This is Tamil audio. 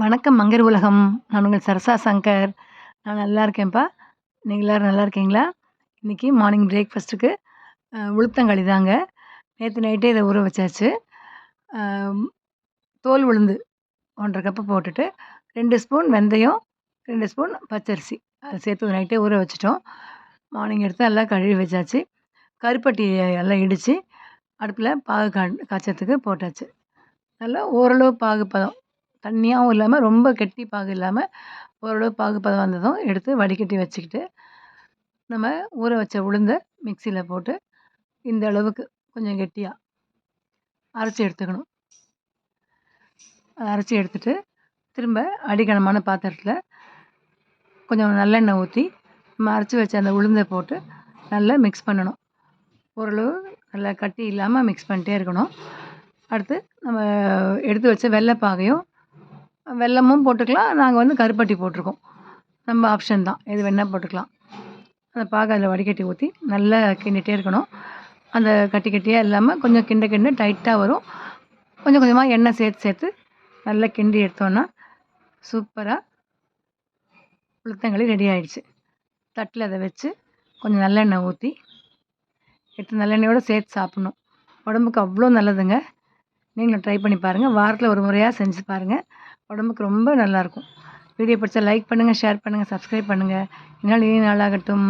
வணக்கம் மங்கர் உலகம். நான் உங்கள் சரசா சங்கர். நான் நல்லா இருக்கேன்ப்பா. நீங்கள் எல்லோரும் நல்லா இருக்கீங்களா? இன்றைக்கி மார்னிங் பிரேக்ஃபாஸ்ட்டுக்கு உளுத்தங்களி தாங்க. நேற்று நைட்டே இதை ஊற வச்சாச்சு. தோல் உளுந்து ஒன்றரை கப்பு போட்டுட்டு ரெண்டு ஸ்பூன் வெந்தயம் ரெண்டு ஸ்பூன் பச்சரிசி. அதை சேர்த்து நைட்டே ஊற வச்சுட்டோம். மார்னிங் எடுத்து நல்லா கழுவி வச்சாச்சு. கருப்பட்டி எல்லாம் இடித்து அடுப்பில் பாகு கா காய்ச்சத்துக்கு போட்டாச்சு. நல்லா ஓரளவு பாகு பதம். தண்ணியாகவும் இல்லாமல் ரொம்ப கெட்டி பாகு இல்லாமல் ஓரளவு பாகு பதம் வந்ததும் எடுத்து வடிகட்டி வச்சுக்கிட்டு நம்ம ஊற வச்ச உளுந்தை மிக்சியில் போட்டு இந்த அளவுக்கு கொஞ்சம் கெட்டியாக அரைச்சி எடுத்துக்கணும். அதை அரைச்சி எடுத்துட்டு திரும்ப அடிகனமான பாத்திரத்தில் கொஞ்சம் நல்லெண்ணெய் ஊற்றி நம்ம அரைச்சி வச்ச அந்த உளுந்தை போட்டு நல்லா மிக்ஸ் பண்ணணும். ஓரளவு நல்லா கட்டி இல்லாமல் மிக்ஸ் பண்ணிட்டே இருக்கணும். அடுத்து நம்ம எடுத்து வச்ச வெள்ளைப்பாகையும் வெல்லமும் போட்டுக்கலாம். நாங்கள் வந்து கருப்பட்டி போட்டிருக்கோம். நம்ம ஆப்ஷன் தான். எது வேணால் போட்டுக்கலாம். அதை பார்க்க அதில் வடிகட்டி ஊற்றி நல்லா கிண்டிகிட்டே இருக்கணும். அந்த கட்டி கட்டியாக இல்லாமல் கொஞ்சம் கிண்ட கிண்ட டைட்டாக வரும். கொஞ்சம் கொஞ்சமாக எண்ணெய் சேர்த்து சேர்த்து நல்லா கிண்டி எடுத்தோன்னா சூப்பராக உளுத்தங்களி ரெடி ஆகிடுச்சு தட்டில் அதை வச்சு கொஞ்சம் நல்லெண்ணெய் ஊற்றி எடுத்து நல்லெண்ணெயோடு சேர்த்து சாப்பிட்ணும். உடம்புக்கு அவ்வளோ நல்லதுங்க. நீங்களும் ட்ரை பண்ணி பாருங்கள் வாரத்தில் ஒரு முறையாக செஞ்சு பாருங்கள் உடம்புக்கு ரொம்ப நல்லாயிருக்கும். வீடியோ பிடிச்சா லைக் பண்ணுங்கள் ஷேர் பண்ணுங்கள் சப்ஸ்கிரைப் பண்ணுங்கள் இந்நாள் இனி நாளாகட்டும்